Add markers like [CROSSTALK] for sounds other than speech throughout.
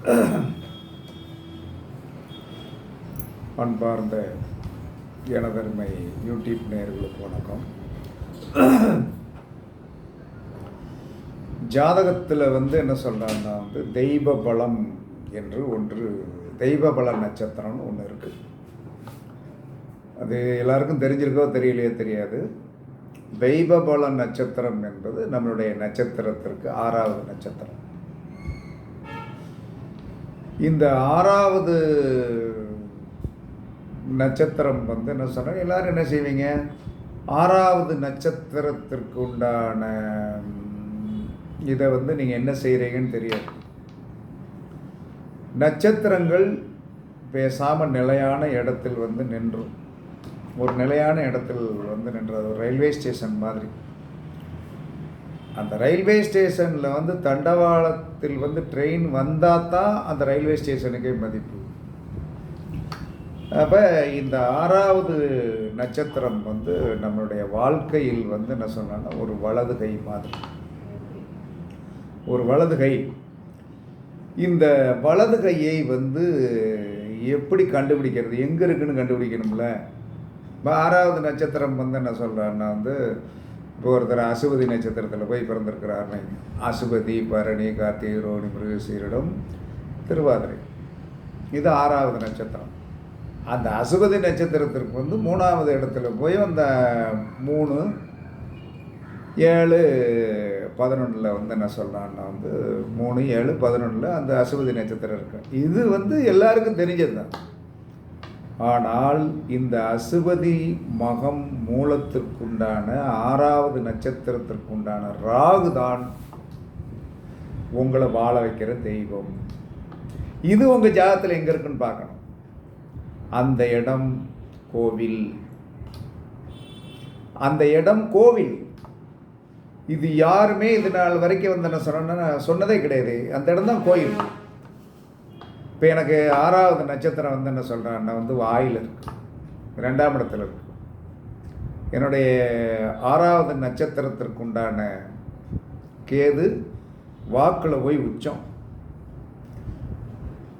[CLEARS THROAT] அன்பார்ந்த எனதர்மை யூடியூப் நேர்களுக்கு வணக்கம். [CLEARS THROAT] ஜாதகத்தில் வந்து என்ன சொல்கிறாங்கன்னா வந்து தெய்வ பலம் என்று ஒன்று தெய்வ பல நட்சத்திரம்னு ஒன்று இருக்குது அது எல்லாருக்கும் தெரிஞ்சிருக்கோ தெரியலையோ தெரியாது. தெய்வ பல நட்சத்திரம் என்பது நம்மளுடைய நட்சத்திரத்திற்கு ஆறாவது நட்சத்திரம். இந்த ஆறாவது நட்சத்திரம் வந்து என்ன சொன்னால் எல்லோரும் என்ன செய்வீங்க? ஆறாவது நட்சத்திரத்திற்கு உண்டான இதை வந்து நீங்கள் என்ன செய்கிறீங்கன்னு தெரியாது. நட்சத்திரங்கள் பேசாமல் நிலையான இடத்தில் வந்து நின்றும். ஒரு நிலையான இடத்தில் வந்து நின்றது ஒரு ரயில்வே ஸ்டேஷன் மாதிரி. அந்த ரயில்வே ஸ்டேஷனில் வந்து தண்டவாளத்தில் வந்து ட்ரெயின் வந்தால் தான் அந்த ரயில்வே ஸ்டேஷனுக்கே மதிப்பு. அப்போ இந்த ஆறாவது நட்சத்திரம் வந்து நம்மளுடைய வாழ்க்கையில் வந்து என்ன சொன்னான்னா ஒரு வலது கை மாதிரி. ஒரு வலது கை. இந்த வலது கையை வந்து எப்படி கண்டுபிடிக்கிறது? எங்கே இருக்குன்னு கண்டுபிடிக்கணும்ல? இப்போ ஆறாவது நட்சத்திரம் வந்து என்ன சொல்கிறான்னா வந்து இப்போ ஒருத்தர் அசுபதி நட்சத்திரத்தில் போய் பிறந்திருக்கிறாருன்னு அசுபதி பரணி கார்த்திகை ரோணி மிருகசீரிடம் திருவாதிரை. இது ஆறாவது நட்சத்திரம். அந்த அசுபதி நட்சத்திரத்திற்கு வந்து மூணாவது இடத்துல போய் அந்த மூணு ஏழு பதினொன்றில் வந்து என்ன சொல்லலான்னா வந்து மூணு ஏழு பதினொன்றில் அந்த அசுபதி நட்சத்திரம் இருக்கு. இது வந்து எல்லாருக்கும் தெரிஞ்சது தான் ஆனால் இந்த அசுபதி மகம் மூலத்திற்குண்டான ஆறாவது நட்சத்திரத்திற்குண்டான ராகு தான் உங்களை வாழ வைக்கிற தெய்வம். இது உங்கள் ஜாதத்தில் எங்கே இருக்குன்னு பார்க்கணும். அந்த இடம் கோவில். அந்த இடம் கோவில். இது யாருமே இது நாள் வரைக்கும் வந்து என்ன சொன்ன சொன்னதே கிடையாது. அந்த இடம் தான் கோயில். இப்போ எனக்கு ஆறாவது நட்சத்திரம் வந்து என்ன சொல்கிறேன்னா வந்து வாயில் இருக்கு. ரெண்டாம் இடத்துல இருக்கு. என்னுடைய ஆறாவது நட்சத்திரத்திற்குண்டான கேது வாக்கில் போய் உச்சம்.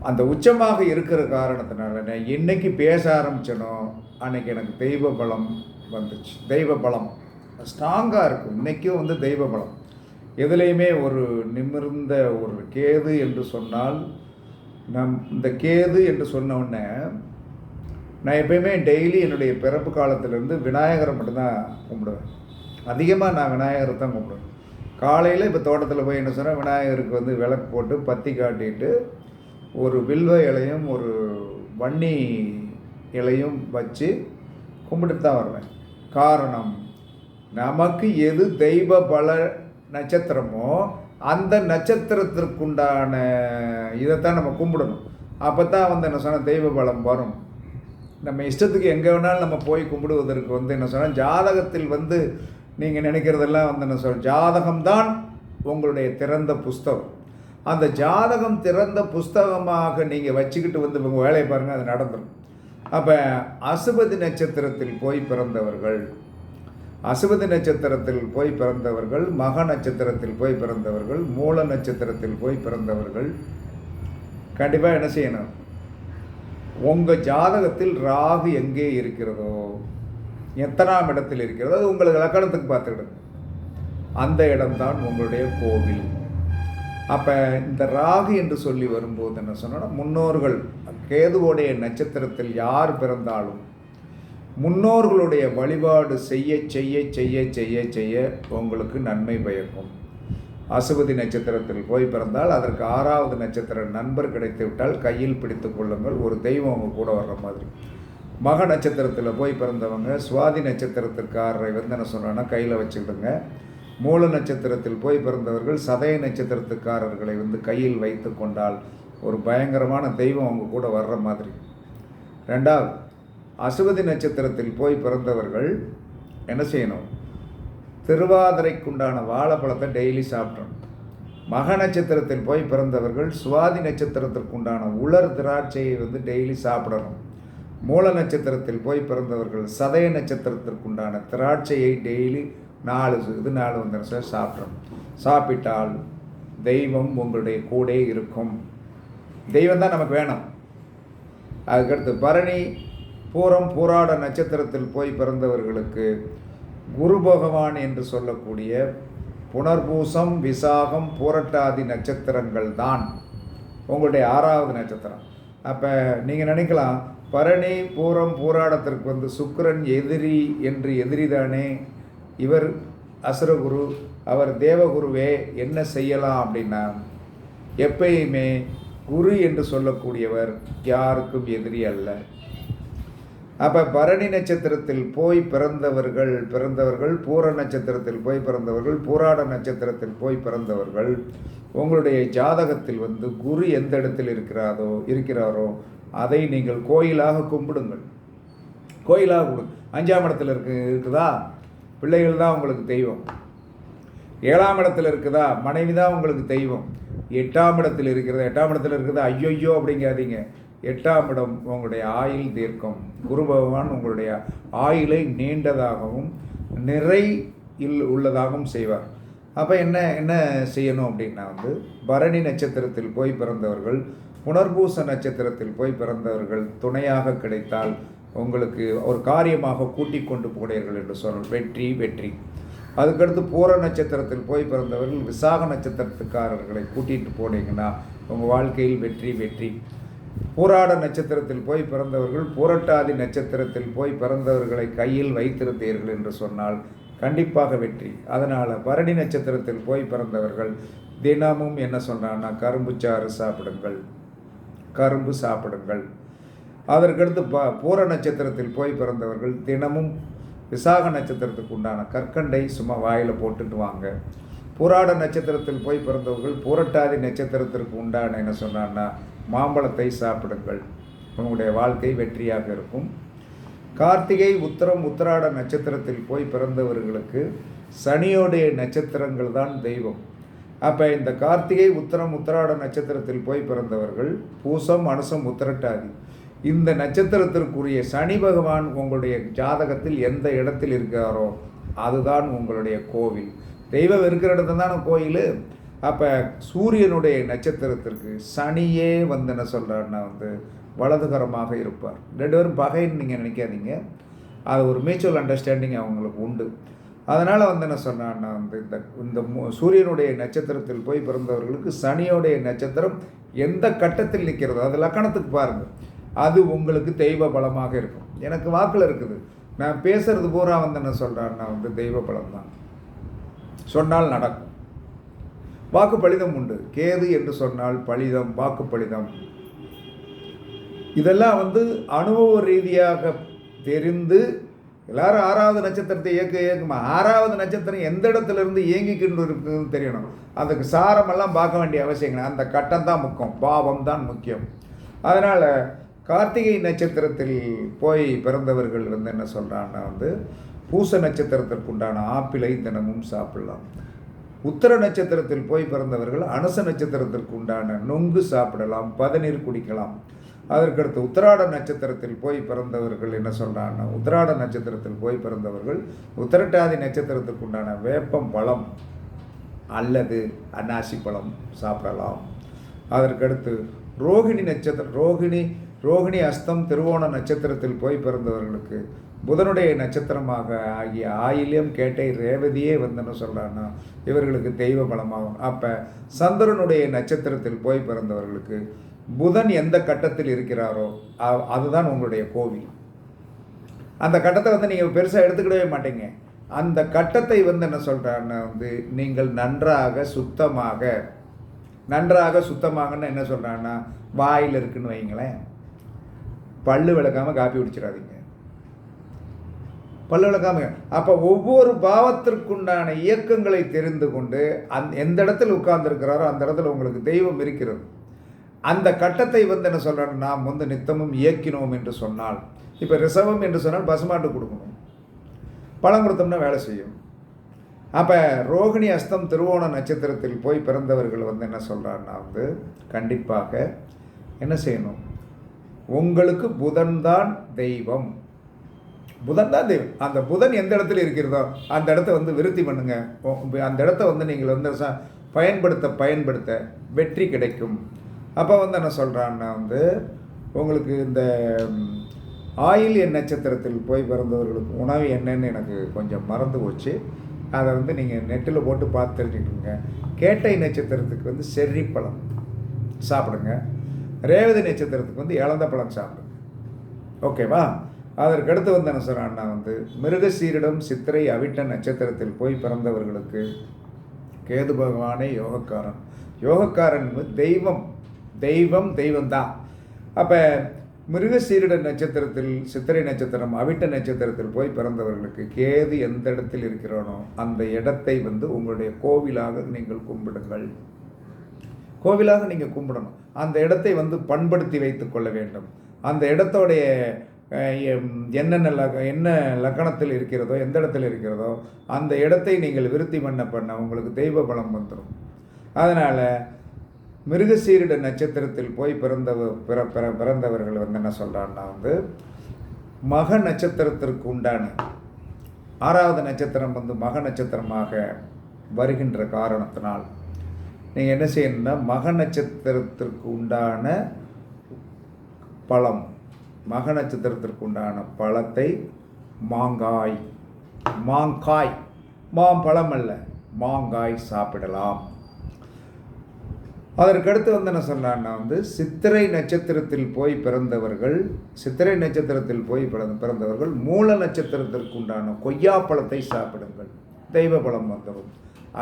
அந்த உச்சமாக இருக்கிற காரணத்தினால நான் என்னைக்கு பேச ஆரம்பிச்சனோ அன்னைக்கு எனக்கு தெய்வ பலம் வந்துச்சு. தெய்வ பலம். ஸ்ட்ராங்காக இருக்கும். இன்றைக்கும் வந்து தெய்வ பலம். எதுலேயுமே ஒரு நிமிர்ந்த ஒரு கேது என்று சொன்னால் நம் இந்த கேது என்று சொன்ன உடனே நான் எப்பயுமே டெய்லி என்னுடைய பிறப்பு காலத்திலேருந்து விநாயகரை மட்டும்தான் கும்பிடுவேன். அதிகமாக நான் விநாயகரை தான் கும்பிடுவேன். காலையில் இப்போ தோட்டத்தில் போய் என்ன சொன்னால் விநாயகருக்கு வந்து விளக்கு போட்டு பத்தி காட்டிட்டு ஒரு வில்வ இலையும் ஒரு வன்னி இலையும் வச்சு கும்பிட்டு தான் வருவேன். காரணம் நமக்கு எது தெய்வ பல நட்சத்திரமோ அந்த நட்சத்திரத்திற்குண்டான இதைத்தான் நம்ம கும்பிடணும். அப்போ தான் வந்து என்ன சொன்னால் தெய்வ பலம் வரும். நம்ம இஷ்டத்துக்கு எங்கே வேணாலும் நம்ம போய் கும்பிடுவதற்கு வந்து என்ன சொன்னால் ஜாதகத்தில் வந்து நீங்கள் நினைக்கிறதெல்லாம் வந்து என்ன சொல் ஜாதகம்தான் உங்களுடைய திறந்த புஸ்தகம். அந்த ஜாதகம் திறந்த புஸ்தகமாக நீங்கள் வச்சுக்கிட்டு வந்து உங்கள் வேலையை பாருங்கள் அது நடந்துடும் அப்போ அசுபதி நட்சத்திரத்தில் போய் பிறந்தவர்கள் அசுவதி நட்சத்திரத்தில் போய் பிறந்தவர்கள் மக நட்சத்திரத்தில் போய் பிறந்தவர்கள் மூல நட்சத்திரத்தில் போய் பிறந்தவர்கள் கண்டிப்பாக என்ன செய்யணும்? உங்கள் ஜாதகத்தில் ராகு எங்கே இருக்கிறதோ எத்தனாம் இடத்தில் இருக்கிறதோ அது உங்களுக்கு லக்கணத்துக்கு பார்த்துக்கிடுங்க அந்த இடம்தான் உங்களுடைய கோவில். அப்போ இந்த ராகு என்று சொல்லி வரும்போது என்ன சொன்னால் முன்னோர்கள் கேதுவோடைய நட்சத்திரத்தில் யார் பிறந்தாலும் முன்னோர்களுடைய வழிபாடு செய்ய செய்ய செய்ய செய்ய செய்ய உங்களுக்கு நன்மை பயக்கும். அசுபதி நட்சத்திரத்தில் போய் பிறந்தால் அதற்கு ஆறாவது நட்சத்திர நண்பர் கிடைத்து விட்டால் கையில் பிடித்து கொள்ளுங்கள். ஒரு தெய்வம் அவங்க கூட வர்ற மாதிரி. மக நட்சத்திரத்தில் போய் பிறந்தவங்க சுவாதி நட்சத்திரத்திற்காரரை வந்து என்ன சொல்கிறேன்னா கையில் வச்சுக்கிடுங்க. மூல நட்சத்திரத்தில் போய் பிறந்தவர்கள் சதய நட்சத்திரத்துக்காரர்களை வந்து கையில் வைத்து கொண்டால் ஒரு பயங்கரமான தெய்வம் அவங்க கூட வர்ற மாதிரி. ரெண்டாவது அசுவதி நட்சத்திரத்தில் போய் பிறந்தவர்கள் என்ன செய்யணும்? திருவாதிரைக்குண்டான வாழைப்பழத்தை டெய்லி சாப்பிடணும். மக நட்சத்திரத்தில் போய் பிறந்தவர்கள் சுவாதி நட்சத்திரத்திற்குண்டான உலர் திராட்சையை வந்து டெய்லி சாப்பிடணும். மூல நட்சத்திரத்தில் போய் பிறந்தவர்கள் சதய நட்சத்திரத்திற்குண்டான திராட்சையை டெய்லி நாலு இது நாலு வந்து சாப்பிட்றோம் சாப்பிட்டால் தெய்வம் உங்களுடைய கூட இருக்கும். தெய்வம் தான் நமக்கு வேணும். அதுக்கடுத்து பரணி பூரம் பூராட நட்சத்திரத்தில் போய் பிறந்தவர்களுக்கு குரு பகவான் என்று சொல்லக்கூடிய புனர்பூசம் விசாகம் பூரட்டாதி நட்சத்திரங்கள் தான். உங்களுடைய ஆறாவது நட்சத்திரம். அப்போ நீங்கள் நினைக்கலாம் பரணி பூரம் பூராடத்திற்கு வந்து சுக்கரன் எதிரி என்று எதிரிதானே? இவர் அசுரகுரு அவர் தேவகுருவே என்ன செய்யலாம் அப்படின்னா எப்பயுமே குரு என்று சொல்லக்கூடியவர் யாருக்கும் எதிரி அல்ல. அப்போ பரணி நட்சத்திரத்தில் போய் பிறந்தவர்கள் பிறந்தவர்கள் பூர நட்சத்திரத்தில் போய் பிறந்தவர்கள் பூராட நட்சத்திரத்தில் போய் பிறந்தவர்கள் உங்களுடைய ஜாதகத்தில் வந்து குரு எந்த இடத்தில் இருக்கிறாரோ இருக்கிறாரோ அதை நீங்கள் கோயிலாக கும்பிடுங்கள். கோயிலாக கொடு அஞ்சாம் இடத்துல இருக்கு இருக்குதா? பிள்ளைகள் தான் உங்களுக்கு தெய்வம். ஏழாம் இடத்துல இருக்குதா? மனைவி தான் உங்களுக்கு தெய்வம். எட்டாம் இடத்தில் இருக்கிறது எட்டாம் இடத்துல இருக்குதா ஐயோ அப்படிங்காதீங்க. எட்டாம் இடம் உங்களுடைய ஆயுள் தீர்க்கம். குரு பகவான் உங்களுடைய ஆயுளை நீண்டதாகவும் நிறை இல் உள்ளதாகவும் செய்வார். அப்போ என்ன என்ன செய்யணும் அப்படின்னா வந்து பரணி நட்சத்திரத்தில் போய் பிறந்தவர்கள் புனர்பூச நட்சத்திரத்தில் போய் பிறந்தவர்கள் துணையாக கிடைத்தால் உங்களுக்கு ஒரு காரியமாக கூட்டிக் கொண்டு போனீர்கள் என்று சொல் வெற்றி வெற்றி. அதுக்கடுத்து பூர நட்சத்திரத்தில் போய் பிறந்தவர்கள் விசாக நட்சத்திரத்துக்காரர்களை கூட்டிகிட்டு போனீங்கன்னா உங்கள் வாழ்க்கையில் வெற்றி வெற்றி. பூராட நட்சத்திரத்தில் போய் பிறந்தவர்கள் பூரட்டாதி நட்சத்திரத்தில் போய் பிறந்தவர்களை கையில் வைத்திருந்தீர்கள் என்று சொன்னால் கண்டிப்பாக வெற்றி. அதனால் பரணி நட்சத்திரத்தில் போய் பிறந்தவர்கள் தினமும் என்ன சொல்கிறான்னா கரும்பு சாறு சாப்பிடுங்கள். கரும்பு சாப்பிடுங்கள். அதற்கடுத்து ப பூர நட்சத்திரத்தில் போய் பிறந்தவர்கள் தினமும் விசாக நட்சத்திரத்துக்கு உண்டான கற்கண்டை சும்மா வாயில் போட்டுட்டு வாங்க. புராட நட்சத்திரத்தில் போய் பிறந்தவர்கள் பூரட்டாதி நட்சத்திரத்திற்கு உண்டான என்ன சொன்னான்னா மாம்பழத்தை சாப்பிடுங்கள். உங்களுடைய வாழ்க்கை வெற்றியாக இருக்கும். கார்த்திகை உத்தரம் உத்தராட நட்சத்திரத்தில் போய் பிறந்தவர்களுக்கு சனியோடைய நட்சத்திரங்கள் தான் தெய்வம். அப்போ இந்த கார்த்திகை உத்தரம் உத்தராட நட்சத்திரத்தில் போய் பிறந்தவர்கள் பூசம் அனுசம் உத்திரட்டாதி. இந்த நட்சத்திரத்திற்குரிய சனி பகவான் உங்களுடைய ஜாதகத்தில் எந்த இடத்தில் இருக்கிறாரோ அதுதான் உங்களுடைய கோவில். தெய்வம் இருக்கிற இடத்துல தான் கோயில்? அப்போ சூரியனுடைய நட்சத்திரத்திற்கு சனியே வந்து என்ன சொல்கிறாருன்னா வந்து வலதுகரமாக இருப்பார். ரெண்டு பேரும் பகைன்னு நீங்கள் நினைக்காதீங்க. அது ஒரு மியூச்சுவல் அண்டர்ஸ்டாண்டிங் அவங்களுக்கு உண்டு. அதனால் வந்து என்ன சொன்னான்னா வந்து இந்த இந்த சூரியனுடைய நட்சத்திரத்தில் போய் பிறந்தவர்களுக்கு சனியோடைய நட்சத்திரம் எந்த கட்டத்தில் நிற்கிறதோ அது லக்கணத்துக்கு பாருங்கள் அது உங்களுக்கு தெய்வ பலமாக இருக்கும். எனக்கு வாக்கில் இருக்குது. நான் பேசுறது பூரா வந்து என்ன சொல்கிறான்னா வந்து தெய்வ பலம் தான் சொன்னால் நடக்கும். வாக்கு பலிதம் உண்டு. கேது என்று சொன்னால் பலிதம் வாக்கு பலிதம் இதெல்லாம் வந்து அனுபவ ரீதியாக தெரிந்து எல்லாரும் ஆறாவது நட்சத்திரத்தை இயக்க இயக்குமா? ஆறாவது நட்சத்திரம் எந்த இடத்துல இருந்து இயங்கிக்கிட்டு இருக்குதுன்னு தெரியணும். அதுக்கு சாரமெல்லாம் பார்க்க வேண்டிய அவசியங்கள் அந்த கட்டம் தான் முக்கியம். பாவம் தான் முக்கியம். அதனால் கார்த்திகை நட்சத்திரத்தில் போய் பிறந்தவர்கள் வந்து என்ன சொல்கிறாங்கன்னா வந்து பூச நட்சத்திரத்திற்கு உண்டான ஆப்பிளை தினமும் சாப்பிடலாம். உத்தர நட்சத்திரத்தில் போய் பிறந்தவர்கள் அனுச நட்சத்திரத்திற்கு உண்டான நொங்கு சாப்பிடலாம் பதநீர் குடிக்கலாம். அதற்கடுத்து உத்தராட நட்சத்திரத்தில் போய் பிறந்தவர்கள் என்ன சொல்கிறாங்கன்னா உத்தராட நட்சத்திரத்தில் போய் பிறந்தவர்கள் உத்தரட்டாதி நட்சத்திரத்துக்கு உண்டான வேப்பம் பழம் அல்லது அன்னாசி பழம் சாப்பிடலாம். அதற்கடுத்து ரோகிணி நட்சத்திரம் ரோகிணி ரோகிணி அஸ்தம் திருவோண நட்சத்திரத்தில் போய் பிறந்தவர்களுக்கு புதனுடைய நட்சத்திரமாக ஆகிய ஆயில்யம் கேட்டை ரேவதியே வந்து சொல்கிறான்னா இவர்களுக்கு தெய்வ பலமாகும். அப்போ சந்திரனுடைய நட்சத்திரத்தில் போய் பிறந்தவர்களுக்கு புதன் எந்த கட்டத்தில் இருக்கிறாரோ அதுதான் உங்களுடைய கோவில். அந்த கட்டத்தை வந்து நீங்கள் பெருசாக எடுத்துக்கிடவே மாட்டீங்க. அந்த கட்டத்தை வந்து என்ன சொல்கிறாருன்னா வந்து நீங்கள் நன்றாக சுத்தமாக நன்றாக சுத்தமாகன்னு என்ன சொல்கிறான்னா வாயில் இருக்குன்னு வைங்களேன் பல்லு விளக்காமல் காப்பி குடிச்சிடாதீங்க. பல்லுவிளக்காம அப்போ ஒவ்வொரு பாவத்திற்குண்டான இயக்கங்களை தெரிந்து கொண்டு அந் எந்த இடத்துல உட்கார்ந்துருக்கிறாரோ அந்த இடத்துல உங்களுக்கு தெய்வம் இருக்கிறது. அந்த கட்டத்தை வந்து என்ன சொல்கிறேன் நாம் வந்து நித்தமும் இயக்கினோம் என்று சொன்னால் இப்போ ரிசவம் என்று சொன்னால் பசுமாட்டு கொடுக்கணும். பழம் கொடுத்தோம்னா வேலை செய்யும். அப்போ ரோகிணி அஸ்தம் திருவோண நட்சத்திரத்தில் போய் பிறந்தவர்கள் வந்து என்ன சொல்கிறாருன்னா வந்து கண்டிப்பாக என்ன செய்யணும்? உங்களுக்கு புதன் தான் தெய்வம். புதன் தான் தெய்வம். அந்த புதன் எந்த இடத்துல இருக்கிறதோ அந்த இடத்த வந்து விருத்தி பண்ணுங்க. அந்த இடத்த வந்து நீங்கள் வந்து பயன்படுத்த பயன்படுத்த வெற்றி கிடைக்கும். அப்போ வந்து என்ன சொல்கிறான்னா வந்து உங்களுக்கு இந்த ஆயில் ஆயில்ய நட்சத்திரத்தில் போய் பிறந்தவர்களுக்கு உணவு என்னன்னு எனக்கு கொஞ்சம் மறந்து போச்சு. அதை வந்து நீங்கள் நெட்டில் போட்டு பார்த்து தெரிஞ்சுக்கோங்க. கேட்டை நட்சத்திரத்துக்கு வந்து செர்ரி பழம் சாப்பிடுங்க. ரேவதி நட்சத்திரத்துக்கு வந்து இழந்த பழம் சாப்பிடுங்க. ஓகேவா? அதற்கடுத்து வந்த வந்து அண்ணா வந்து மிருகசீரிடம் சித்திரை அவிட்ட நட்சத்திரத்தில் போய் பிறந்தவர்களுக்கு கேது பகவானே யோகக்காரன். யோகக்காரன் தெய்வம். தெய்வம் தெய்வம்தான். அப்போ மிருகசீரிட நட்சத்திரத்தில் சித்திரை நட்சத்திரம் அவிட்ட நட்சத்திரத்தில் போய் பிறந்தவர்களுக்கு கேது எந்த இடத்தில் இருக்கிறானோ அந்த இடத்தை வந்து உங்களுடைய கோவிலாக நீங்கள் கும்பிடுங்கள். கோவிலாக நீங்கள் கும்பிடணும். அந்த இடத்தை வந்து பண்படுத்தி வைத்து கொள்ள வேண்டும். அந்த இடத்தோடைய என்னென்ன லக என்ன லக்கணத்தில் இருக்கிறதோ எந்த இடத்துல இருக்கிறதோ அந்த இடத்தை நீங்கள் விருத்தி பண்ண பண்ண உங்களுக்கு தெய்வ பலம் வந்துடும் அதனால் மிருகசீரிட நட்சத்திரத்தில் போய் பிறந்த பிற பிற பிறந்தவர்கள் வந்து என்ன சொல்கிறான்னா வந்து மக நட்சத்திரத்திற்கு உண்டான ஆறாவது நட்சத்திரம் வந்து மக நட்சத்திரமாக வருகின்ற காரணத்தினால் நீங்கள் என்ன செய்யணும்னா மக நட்சத்திரத்திற்கு உண்டான பழம் மக நட்சத்திரத்திற்கு உண்டான பழத்தை மாங்காய் மாங்காய். மாம்பழம் அல்ல மாங்காய் சாப்பிடலாம். அதற்கடுத்து வந்து என்ன சொன்னான்னா வந்து சித்திரை நட்சத்திரத்தில் போய் பிறந்தவர்கள் சித்திரை நட்சத்திரத்தில் போய் பிறந்த பிறந்தவர்கள் மூல நட்சத்திரத்திற்கு உண்டான கொய்யாப்பழத்தை சாப்பிடுங்கள். தெய்வ பழம் வந்துடும்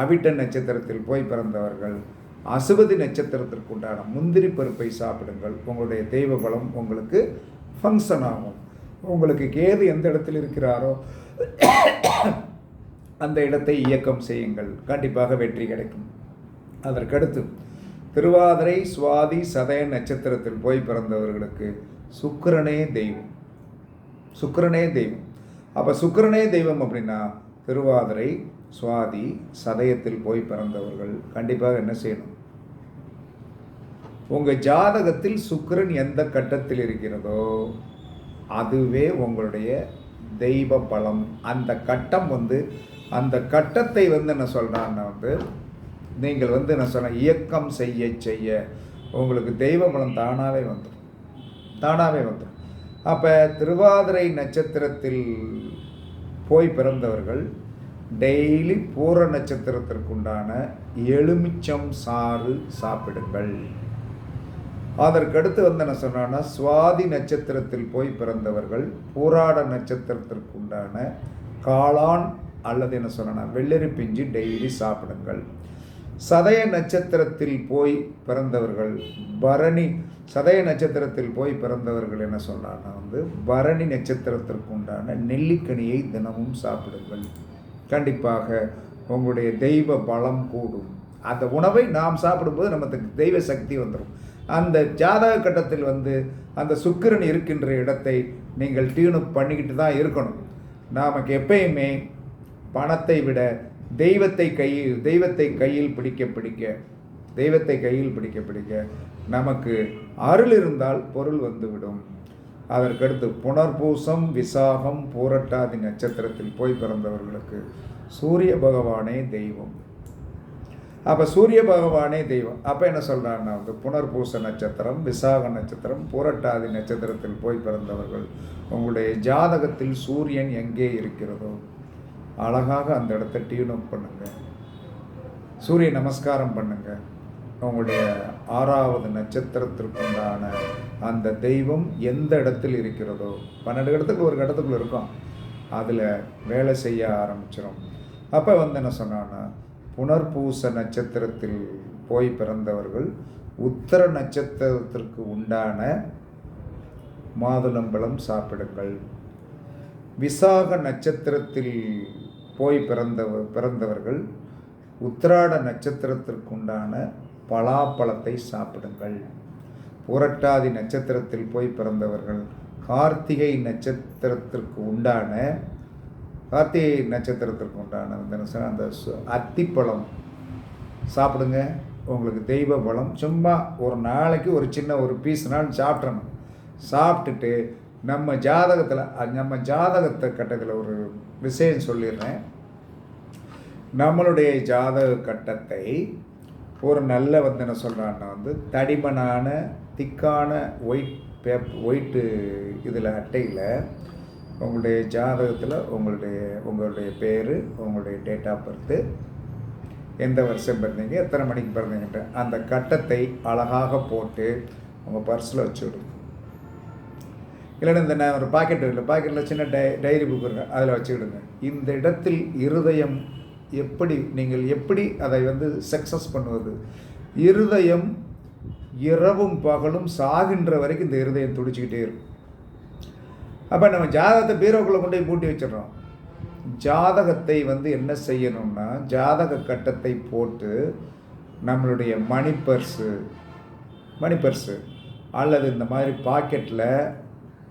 அவிட்ட நட்சத்திரத்தில் போய் பிறந்தவர்கள் அசுபதி நட்சத்திரத்திற்கு உண்டான முந்திரி பருப்பை சாப்பிடுங்கள். உங்களுடைய தெய்வ பலம் உங்களுக்கு ஃபங்க்ஷன் ஆகும். உங்களுக்கு கேது எந்த இடத்தில் இருக்கிறாரோ அந்த இடத்தை இயக்கம் செய்யுங்கள். கண்டிப்பாக வெற்றி கிடைக்கும். அதற்கடுத்து திருவாதிரை சுவாதி சதய நட்சத்திரத்தில் போய் பிறந்தவர்களுக்கு சுக்கிரனே தெய்வம். சுக்கிரனே தெய்வம். அப்போ சுக்கரனே தெய்வம் அப்படின்னா திருவாதிரை சுவாதி சதயத்தில் போய் பிறந்தவர்கள் கண்டிப்பாக என்ன செய்யணும்? உங்கள் ஜாதகத்தில் சுக்கரன் எந்த கட்டத்தில் இருக்கிறதோ அதுவே உங்களுடைய தெய்வ பலம். அந்த கட்டம் வந்து அந்த கட்டத்தை வந்து என்ன சொல்கிறான்னா வந்து நீங்கள் வந்து என்ன சொன்ன இயக்கம் செய்ய செய்ய. உங்களுக்கு தெய்வ பலம் தானாகவே வந்துடும் தானாகவே வந்துடும் அப்போ திருவாதிரை நட்சத்திரத்தில் போய் பிறந்தவர்கள் டெய்லி பூர நட்சத்திரத்திற்குண்டான எலுமிச்சம் சாறு சாப்பிடுங்கள். அதற்கடுத்து வந்து என்ன சொன்னான்னா சுவாதி நட்சத்திரத்தில் போய் பிறந்தவர்கள் பூராட நட்சத்திரத்திற்கு உண்டான காளான் அல்லது என்ன சொன்னா வெள்ளரி பிஞ்சு டெய்லி சாப்பிடுங்கள். சதய நட்சத்திரத்தில் போய் பிறந்தவர்கள் பரணி சதய நட்சத்திரத்தில் போய் பிறந்தவர்கள் என்ன சொன்னான்னா வந்து பரணி நட்சத்திரத்திற்கு உண்டான நெல்லிக்கனியை தினமும் சாப்பிடுங்கள். கண்டிப்பாக உங்களுடைய தெய்வ பலம் கூடும். அந்த உணவை நாம் சாப்பிடும்போது நமக்கு தெய்வ சக்தி வந்துடும் அந்த ஜாதக கட்டத்தில் வந்து அந்த சுக்கிரன் இருக்கின்ற இடத்தை நீங்கள் டியூனப் பண்ணிக்கிட்டு தான் இருக்கணும். நமக்கு எப்பயுமே பணத்தை விட தெய்வத்தை கையில் தெய்வத்தை கையில் பிடிக்க பிடிக்க தெய்வத்தை கையில் பிடிக்க பிடிக்க நமக்கு அருள் இருந்தால் பொருள் வந்துவிடும். அதற்கடுத்து புனர்பூசம் விசாகம் பூரட்டாதி நட்சத்திரத்தில் போய் பிறந்தவர்களுக்கு சூரிய பகவானே தெய்வம். அப்போ சூரிய பகவானே தெய்வம். அப்போ என்ன சொல்கிறாங்கன்னா வந்து புனர்பூச நட்சத்திரம் விசாக நட்சத்திரம் பூரட்டாதி நட்சத்திரத்தில் போய் பிறந்தவர்கள் உங்களுடைய ஜாதகத்தில் சூரியன் எங்கே இருக்கிறதோ அழகாக அந்த இடத்த டியூன் பண்ணுங்கள் சூரிய நமஸ்காரம் பண்ணுங்கள் உங்களுடைய ஆறாவது நட்சத்திரத்திற்குண்டான அந்த தெய்வம் எந்த இடத்தில் இருக்கிறதோ பன்னெண்டு இடத்துக்கு ஒரு இடத்துக்குள்ள இருக்கும். அதில் வேலை செய்ய ஆரம்பிச்சிடும் அப்போ வந்து என்ன சொன்னான்னா புனர்பூச நட்சத்திரத்தில் போய் பிறந்தவர்கள் உத்தர நட்சத்திரத்திற்கு உண்டான மாதுளம்பழம் சாப்பிடுங்கள். விசாக நட்சத்திரத்தில் போய் பிறந்தவ பிறந்தவர்கள் உத்திராட நட்சத்திரத்திற்குண்டான பலாப்பழத்தை சாப்பிடுங்கள். புரட்டாதி நட்சத்திரத்தில் போய் பிறந்தவர்கள் கார்த்திகை நட்சத்திரத்திற்கு உண்டான கார்த்திகை நட்சத்திரத்திற்கு உண்டான அந்த என்ன அந்த அத்திப்பழம். சாப்பிடுங்க. உங்களுக்கு தெய்வ பலம். சும்மா ஒரு நாளைக்கு ஒரு சின்ன ஒரு பீஸ்னாலும் சாப்பிட்றணும் சாப்பிட்டுட்டு நம்ம ஜாதகத்தில் நம்ம ஜாதகத்தை கட்டத்தில் ஒரு விஷயம் சொல்லிடுறேன். நம்மளுடைய ஜாதக கட்டத்தை ஒரு நல்ல வந்து என்ன சொல்கிறான்னா வந்து தடிமனான திக்கான ஒயிட் பேப் ஒயிட்டு இதில் அட்டையில் உங்களுடைய ஜாதகத்தில் உங்களுடைய உங்களுடைய பேர் உங்களுடைய டேட் ஆஃப் பர்த்து எந்த வருஷம் பிறந்தீங்க எத்தனை மணிக்கு பிறந்தீங்கன்ற அந்த கட்டத்தை அழகாக போட்டு உங்கள் பர்ஸில் வச்சு விடுங்க. இல்லைன்னா இந்த நான் ஒரு பாக்கெட் இல்லை பாக்கெட்டில் சின்ன டை டைரி புக் இருக்கு அதில் வச்சுக்கிடுங்க இந்த இடத்தில் இருதயம் எப்படி நீங்கள் எப்படி அதை வந்து சக்ஸஸ் பண்ணுவது? இருதயம் இரவும் பகலும் சாகின்ற வரைக்கும் இந்த இருதயம் துடிச்சிக்கிட்டே இருக்கும். அப்போ நம்ம ஜாதகத்தை பீரோக்குள்ளே கொண்டு போய் பூட்டி வச்சிடறோம். ஜாதகத்தை வந்து என்ன செய்யணும்னா ஜாதக கட்டத்தை போட்டு நம்மளுடைய மணி பர்ஸு மணி பர்ஸு அல்லது இந்த மாதிரி பாக்கெட்டில்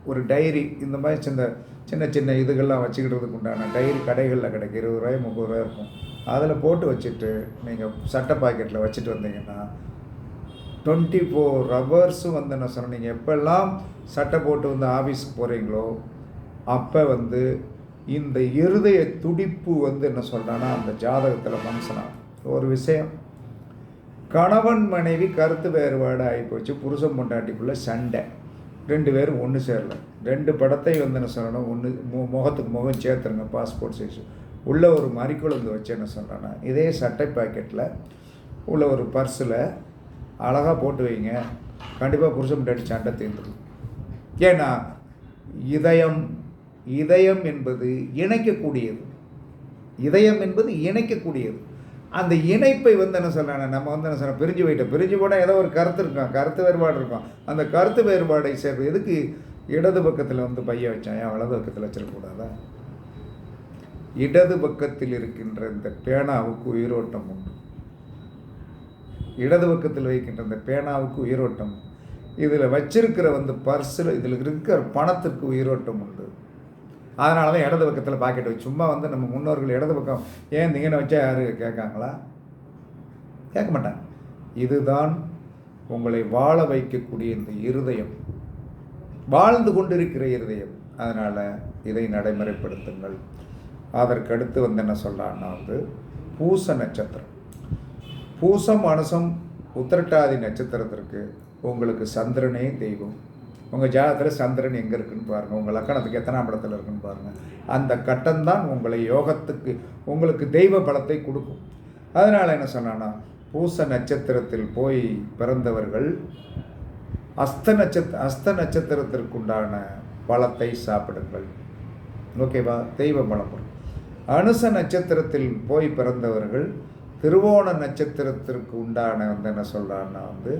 ஒரு டைரி இந்த மாதிரி சின்ன சின்ன சின்ன இதுகள்லாம் வச்சுக்கிட்டதுக்கு உண்டான டைரி கடைகளில் கிடைக்கும். இருபது ரூபாய் முப்பது ரூபாய் இருக்கும். அதில் போட்டு வச்சுட்டு நீங்கள் சட்டை பாக்கெட்டில் வச்சுட்டு வந்தீங்கன்னா டுவெண்ட்டி ஃபோர் ஹவர்ஸும் வந்து என்ன சொன்னேன் நீங்கள் எப்போல்லாம் சட்டை போட்டு வந்து ஆஃபீஸ்க்கு போகிறீங்களோ அப்போ வந்து இந்த இருதய துடிப்பு வந்து என்ன சொல்கிறான்னா அந்த ஜாதகத்தில் மனுஷனா ஒரு விஷயம். கணவன் மனைவி கருத்து வேறுபாடு ஆகிப்போச்சு புருஷன் பொண்டாட்டிக்குள்ளே சண்டை. ரெண்டு பேரும் ஒன்று சேரல. ரெண்டு படத்தை வந்து என்ன சொல்லணும்? ஒன்று மு முகத்துக்கு முகம் சேர்த்துருங்க பாஸ்போர்ட் சைஸ் உள்ள ஒரு மறிக்குழந்து வச்சு என்ன சொல்கிறேன்னா இதே சட்டை பாக்கெட்டில் உள்ள ஒரு பர்ஸில் அழகாக போட்டு வைங்க. கண்டிப்பாக புருஷன் பொண்டாட்டி சண்டை தீர்ந்துடும் ஏன்னா இதயம் இதயம் என்பது இணைக்கக்கூடியது. இதயம் என்பது இணைக்கக்கூடியது. அந்த இணைப்பை வந்து என்ன சொல்கிறாங்க நம்ம வந்து என்ன சொல்கிறோம் பிரிஞ்சு போயிட்டோம். பிரிஞ்சு போனால் ஏதோ ஒரு கருத்து இருக்கும். கருத்து வேறுபாடு இருக்கும். அந்த கருத்து வேறுபாடை சேர்ப்பு எதுக்கு இடது பக்கத்தில் வந்து பைய வச்சான்? ஏன் வலது பக்கத்தில் வச்சிடக்கூடாதா இடது பக்கத்தில் இருக்கின்ற இந்த பேனாவுக்கு உயிரோட்டம் உண்டு. இடது பக்கத்தில் வைக்கின்ற இந்த பேனாவுக்கு உயிரோட்டம். இதில் வச்சிருக்கிற வந்து பர்ஸில் இதில் இருக்கிற பணத்திற்கு உயிரோட்டம் உண்டு. அதனால தான் இடது பக்கத்தில் பாக்கெட் வச்சு சும்மா வந்து நம்ம முன்னோர்கள் இடது பக்கம் ஏன் திங்கன்னு வச்சா யாரு? கேட்காங்களா? கேட்க மாட்டாங்க. இதுதான் உங்களை வாழ வைக்கக்கூடிய இந்த இருதயம். வாழ்ந்து கொண்டிருக்கிற இருதயம். அதனால் இதை நடைமுறைப்படுத்துங்கள். அதற்கடுத்து வந்து என்ன சொல்லலான்னா வந்து பூச நட்சத்திரம். பூசம் அனுசம் உத்திரட்டாதி நட்சத்திரத்திற்கு உங்களுக்கு சந்திரனே தெய்வம். உங்கள் ஜாதகத்தில் சந்திரன் எங்கே இருக்குன்னு பாருங்கள் உங்கள் லக்கணத்துக்கு எத்தனாம் இடத்துல இருக்குன்னு பாருங்கள் அந்த கட்டம்தான் உங்களை யோகத்துக்கு உங்களுக்கு தெய்வ பலத்தை கொடுக்கும். அதனால் என்ன சொன்னான்னா பூச நட்சத்திரத்தில் போய் பிறந்தவர்கள் அஸ்த நட்சத்திர அஸ்த நட்சத்திரத்திற்குண்டான பழத்தை சாப்பிடுங்கள். ஓகேவா? தெய்வ பலம் அனுச நட்சத்திரத்தில் போய் பிறந்தவர்கள் திருவோண நட்சத்திரத்திற்கு உண்டான வந்து என்ன சொல்கிறான்னா வந்து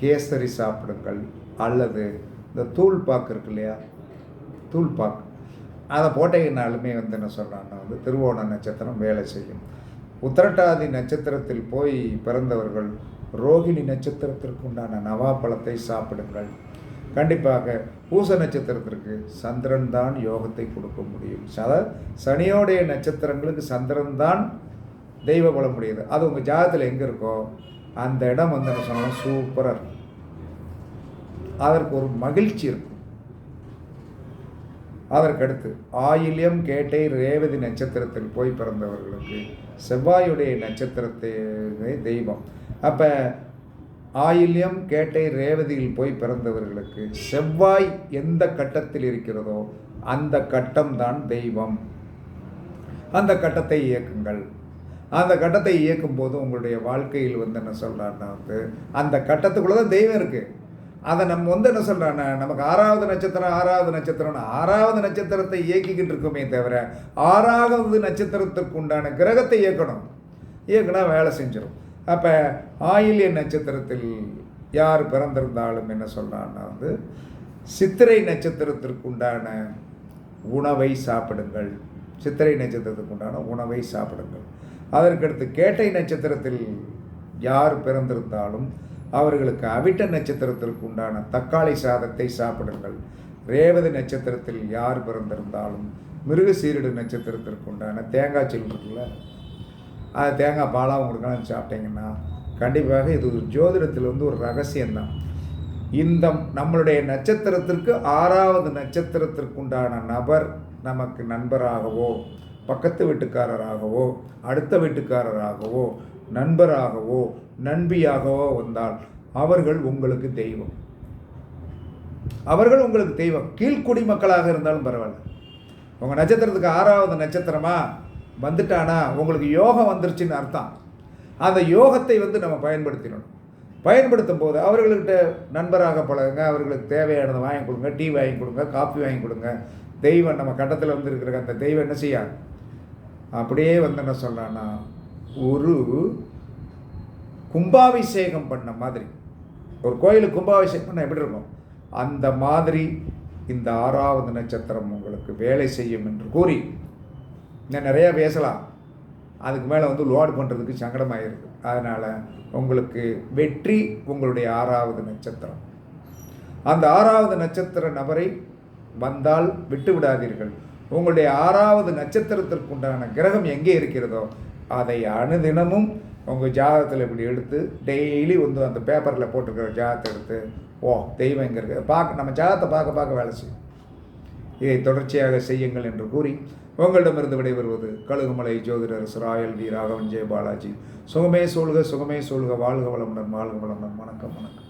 கேசரி சாப்பிடுங்கள் அல்லது இந்த தூள் பாக்கு இருக்கு இல்லையா? தூள் பாக்கு. அதை போட்டீங்கனாலுமே வந்து என்ன சொல்கிறான்னா வந்து திருவோண நட்சத்திரம் வேலை செய்யும். உத்திரட்டாதி நட்சத்திரத்தில் போய் பிறந்தவர்கள் ரோகிணி நட்சத்திரத்திற்கு உண்டான நவாப்பழத்தை சாப்பிடுங்கள். கண்டிப்பாக பூச நட்சத்திரத்திற்கு சந்திரன் தான் யோகத்தை கொடுக்க முடியும். சத சனியோடைய நட்சத்திரங்களுக்கு சந்திரன் தான் தெய்வ பலம் முடியுது. அது உங்கள் ஜாதத்தில் எங்கே இருக்கோ அந்த இடம் வந்து என்ன சொன்னால் சூப்பராக இருக்கும். அதற்கு ஒரு மகிழ்ச்சி இருக்கும். அதற்கடுத்து ஆயில்யம் கேட்டை ரேவதி நட்சத்திரத்தில் போய் பிறந்தவர்களுக்கு செவ்வாயுடைய நட்சத்திரத்தை தெய்வம். அப்போ ஆயில்யம் கேட்டை ரேவதியில் போய் பிறந்தவர்களுக்கு செவ்வாய் எந்த கட்டத்தில் இருக்கிறதோ அந்த கட்டம்தான் தெய்வம். அந்த கட்டத்தை இயக்குங்கள். அந்த கட்டத்தை இயக்கும் போது உங்களுடைய வாழ்க்கையில் வந்து என்ன சொல்கிறான்னா வந்து அந்த கட்டத்துக்குள்ளே தான் தெய்வம் இருக்குது அதை நம்ம வந்து என்ன சொல்கிறாங்க நமக்கு ஆறாவது நட்சத்திரம் ஆறாவது நட்சத்திரம்னு ஆறாவது நட்சத்திரத்தை இயக்கிக்கிட்டு இருக்கோமே தவிர ஆறாவது நட்சத்திரத்துக்கு உண்டான கிரகத்தை இயக்கணும். இயக்குனா வேலை செஞ்சிடும் அப்போ ஆயில்ய நட்சத்திரத்தில் யார் பிறந்திருந்தாலும் என்ன சொல்கிறான்னா வந்து சித்திரை நட்சத்திரத்திற்கு உண்டான உணவை சாப்பிடுங்கள். சித்திரை நட்சத்திரத்துக்கு உண்டான உணவை சாப்பிடுங்கள். அதற்கடுத்து கேட்டை நட்சத்திரத்தில் யார் பிறந்திருந்தாலும் அவர்களுக்கு அவிட்ட நட்சத்திரத்திற்கு உண்டான தக்காளி சாதத்தை சாப்பிடுங்கள். ரேவதி நட்சத்திரத்தில் யார் பிறந்திருந்தாலும் மிருக சீரடு நட்சத்திரத்திற்கு உண்டான தேங்காய் சில் இருக்குல்ல அது தேங்காய் பாலாக உங்களுக்கு சாப்பிட்டீங்கன்னா கண்டிப்பாக இது ஒரு ஜோதிடத்தில் வந்து ஒரு ரகசியம்தான். இந்த நம்மளுடைய நட்சத்திரத்திற்கு ஆறாவது நட்சத்திரத்திற்கு உண்டான நபர் நமக்கு நண்பராகவோ பக்கத்து வீட்டுக்காரராகவோ அடுத்த வீட்டுக்காரராகவோ நண்பராகவோ நண்பியாகவோ வந்தால் அவர்கள் உங்களுக்கு தெய்வம். அவர்கள் உங்களுக்கு தெய்வம். கீழ்குடி மக்களாக இருந்தாலும் பரவாயில்ல. உங்கள் நட்சத்திரத்துக்கு ஆறாவது நட்சத்திரமா வந்துட்டானா உங்களுக்கு யோகம் வந்துருச்சுன்னு அர்த்தம். அந்த யோகத்தை வந்து நம்ம பயன்படுத்திடணும். பயன்படுத்தும் போது அவர்கள்கிட்ட நண்பராக பழகுங்க அவர்களுக்கு தேவையானதை வாங்கி கொடுங்க டீ வாங்கி கொடுங்க காஃபி வாங்கி கொடுங்க. தெய்வம் நம்ம கட்டத்தில் வந்து இருக்கிற அந்த தெய்வம் என்ன செய்யாது? அப்படியே வந்து என்ன சொல்கிறான்னா ஒரு கும்பாபிஷேகம் பண்ண மாதிரி. ஒரு கோயிலுக்கு கும்பாபிஷேகம் பண்ண எப்படி இருக்கும்? அந்த மாதிரி இந்த ஆறாவது நட்சத்திரம் உங்களுக்கு வேலை செய்யும் என்று கூறி இன்னும் நிறையா பேசலாம். அதுக்கு மேலே வந்து லோடு பண்ணுறதுக்கு சங்கடமாயிருக்கு. அதனால் உங்களுக்கு வெற்றி உங்களுடைய ஆறாவது நட்சத்திரம். அந்த ஆறாவது நட்சத்திர நபரை வந்தால் விட்டு விடாதீர்கள். உங்களுடைய ஆறாவது நட்சத்திரத்திற்குண்டான கிரகம் எங்கே இருக்கிறதோ அதை அணுதினமும் உங்கள் ஜாதகத்தில் இப்படி எடுத்து டெய்லி வந்து அந்த பேப்பரில் போட்டிருக்கிற ஜாதகத்தை எடுத்து ஓ தெய்வம் எங்கே இருக்குது பார்க்க நம்ம ஜாதகத்தை பார்க்க பார்க்க வேலை செய்யும். இதை தொடர்ச்சியாக செய்யுங்கள் என்று கூறி உங்களிடமிருந்து விடைபெறுவது கழுகுமலை ஜோதிடர் ராயல் வி ராகவன் ஜெய பாலாஜி சுகமே சூழ்க சுகமே சூழ்க. வாழ்க வளமுடன் வாழ்க வளமுடன். வணக்கம் வணக்கம்.